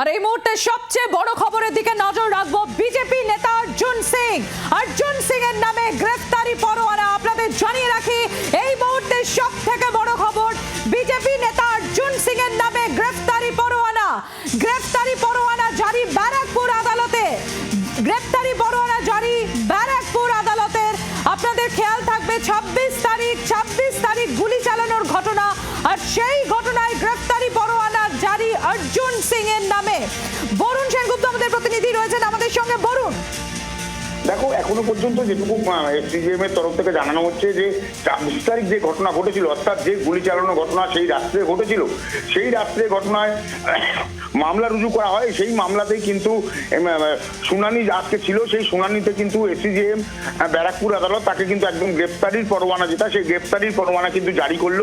আর এই মুহূর্তে সবচেয়ে বড় খবরের দিকে নজর রাখব বিজেপি নেতা অর্জুন সিং। অর্জুন সিং এর নামে গ্রেফতারি পরোয়ানা আপনাদের জানিয়ে রাখি, এই মুহূর্তে সব থেকে বড় খবর, বিজেপি নেতা অর্জুন সিং এর নামে গ্রেফতারি পরোয়ানা। গ্রেফতারি পরোয়ানা জারি ব্যারাকপুর আদালতে। গ্রেফতারি পরোয়ানা জারি ব্যারাকপুর আদালতের আপনাদের খেয়াল থাকবে, ছাব্বিশ তারিখ ছাব্বিশ তারিখ গুলি চালানোর ঘটনা, আর সেই ঘটনায় গ্রেফতারি অর্জুন সিং এর নামে। বরুণ সেনগুপ্ত আমাদের প্রতিনিধি রয়েছেন আমাদের সঙ্গে। বরুণ। দেখো, এখনও পর্যন্ত যেটুকু এসডিজিএম এর তরফ থেকে জানানো হচ্ছে যে ছাব্বিশ তারিখ যে ঘটনা ঘটেছিল, অর্থাৎ যে গুলি চালানোর ঘটনা সেই রাত্রে ঘটেছিল, সেই রাত্রে ঘটনায় মামলা রুজু করা হয়। সেই মামলাতেই কিন্তু শুনানি আজকে ছিল, সেই শুনানিতে কিন্তু এসডিজিএম ব্যারাকপুর আদালত তাকে কিন্তু একদম গ্রেপ্তারির পরোয়ানা যেটা, সেই গ্রেপ্তারির পরোয়ানা কিন্তু জারি করল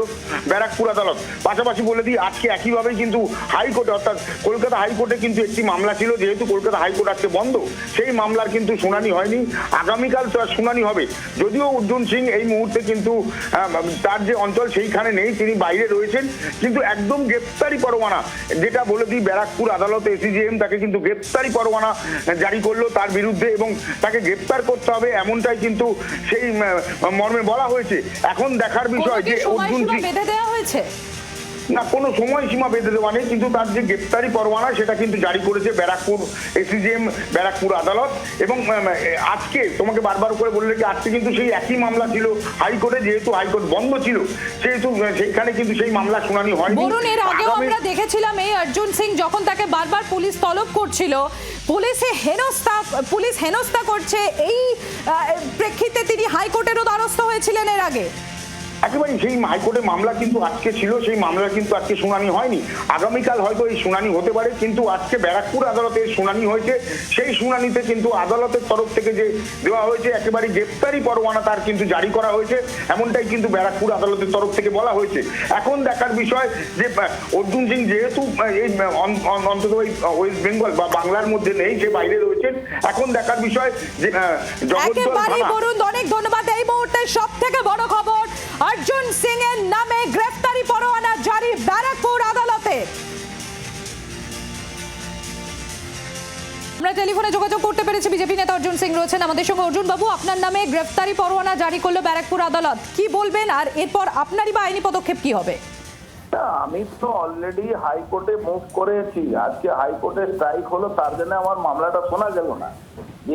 ব্যারাকপুর আদালত। পাশাপাশি বলে দিই, আজকে একইভাবেই কিন্তু হাইকোর্টে, অর্থাৎ কলকাতা হাইকোর্টে কিন্তু একটি মামলা ছিল, যেহেতু কলকাতা হাইকোর্ট আজকে বন্ধ, সেই মামলার কিন্তু শুনানি হয়নি। আগামীকাল তার শুনানি হবে। যদিও অর্জুন সিং এই মুহূর্তে কিন্তু তার যে অঞ্চল সেইখানে নেই তিনি বাইরে রয়েছেন কিন্তু একদম গ্রেপ্তারি পরোয়ানা যেটা বলে দিই ব্যারাকপুর আদালতে এসিজিএম তাকে কিন্তু গ্রেপ্তারি পরোয়ানা জারি করল তার বিরুদ্ধে এবং তাকে গ্রেপ্তার করতে হবে এমনটাই কিন্তু সেই মর্মে বলা হয়েছে। এখন দেখার বিষয় যে অর্জুন সিং বেঁধে দেওয়া হয়েছে? না কোনো সময়সীমা বেঁধে দেওয়া নেই কিন্তু তার যে গ্রেপ্তারি পরোয়ানা সেটা কিন্তু জারি করেছে ব্যারাকপুর এসিজিএম ব্যারাকপুর আদালত। এবং আজকে তোমাকে বারবার করে বলে রেখে আজকে কিন্তু সেই একই মামলা ছিল হাইকোর্টে যেহেতু হাইকোর্ট বন্ধ ছিল সেহেতু সেইখানে কিন্তু সেই মামলা শুনানি হয়নি। বরুণ এর আগেও আমরা দেখেছিলাম এই অর্জুন সিং যখন তাকে বারবার পুলিশ তলব করছিল পুলিশে হেনস্থা পুলিশ হেনস্থা করছে এই প্রেক্ষিতে তিনি হাইকোর্টেরও দ্বারস্থ হয়েছিলেন এর আগে। একেবারে সেই হাইকোর্টে মামলা কিন্তু আজকে ছিল সেই মামলা কিন্তু আজকে শুনানি হয়নি। আগামীকাল হয়তো এই শুনানি হতে পারে কিন্তু আজকে ব্যারাকপুর আদালতে শুনানি হয়েছে। সেই শুনানিতে কিন্তু আদালতের তরফ থেকে যে দেওয়া হয়েছে একেবারে গ্রেপ্তারি পরোয়ানা তার কিন্তু জারি করা হয়েছে। এমনটাই কিন্তু ব্যারাকপুর আদালতের তরফ থেকে বলা হয়েছে। এখন দেখার বিষয় যে অর্জুন সিং যেহেতু এই অন- অন- অন্তত ওই ওয়েস্ট বেঙ্গল বা বাংলার মধ্যে নেই সে বাইরে রয়েছেন। এখন দেখার বিষয় যে জগদ্দল থানা অনেক ধন্যবাদ। এই আমরা টেলিফোনে যোগাযোগ করতে পেরেছি বিজেপি নেতা অর্জুন সিং রয়েছেন আমাদের সঙ্গে। অর্জুন বাবু আপনার নামে গ্রেফতারি পরোয়ানা জারি করল ব্যারাকপুর আদালত। কি বলবেন আর এরপর আপনারই বা আইনি পদক্ষেপ কি হবে? আমি তো অলরেডি হাইকোর্টে মুভ করেছি। আজকে হাইকোর্টে স্ট্রাইক হলো, তার জন্য আমার মামলাটা শোনা গেল না।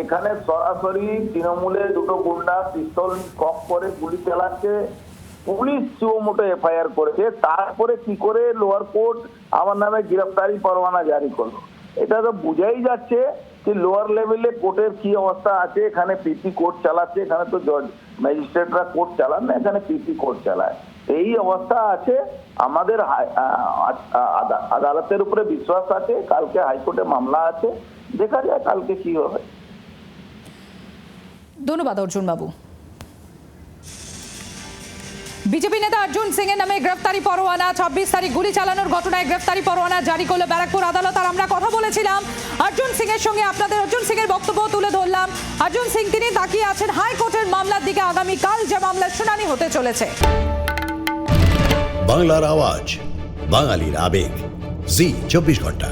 এখানে সরাসরি তৃণমূলের দুটো গুন্ডা পিস্তল কক করে গুলি চালাচ্ছে, পুলিশ চুমোটো এফআইআর করেছে। তারপরে কি করে লোয়ার কোর্ট আমার নামে গ্রেফতারি পরোয়ানা জারি করল? এটা তো বুঝাই যাচ্ছে যে লোয়ার লেভেলে কোর্টের কি অবস্থা আছে, এখানে পিপি কোর্ট চালাচ্ছে, এখানে তো জজ ম্যাজিস্ট্রেটরা কোর্ট চালান না, এখানে পিপি কোর্ট চালায়। এই অবস্থা আছে, আমাদের আদালতের উপরে বিশ্বাস আছে, কালকে হাইকোর্টে মামলা আছে, দেখা যায় কালকে কি হবে ধন্যবাদ অর্জুন বাবু বিজেপি নেতা অর্জুন সিং এর নামে গ্রেফতারি পরোয়ানা। ছাব্বিশ তারিখ গুলি চালানোর ঘটনায় গ্রেফতারি পরোয়ানা জারি করল ব্যারাকপুর আদালত। আর আমরা কথা বলেছিলাম অর্জুন সিং এর সঙ্গে আপনাদের অর্জুন সিং এর বক্তব্য তুলে ধরলাম। অর্জুন সিং, তিনি তাকিয়ে আছেন হাইকোর্টের মামলার দিকে। আগামীকাল যে মামলার শুনানি হতে চলেছে। বাংলার আওয়াজ, বাঙালির আবেগ। জি, চব্বিশ ঘণ্টা।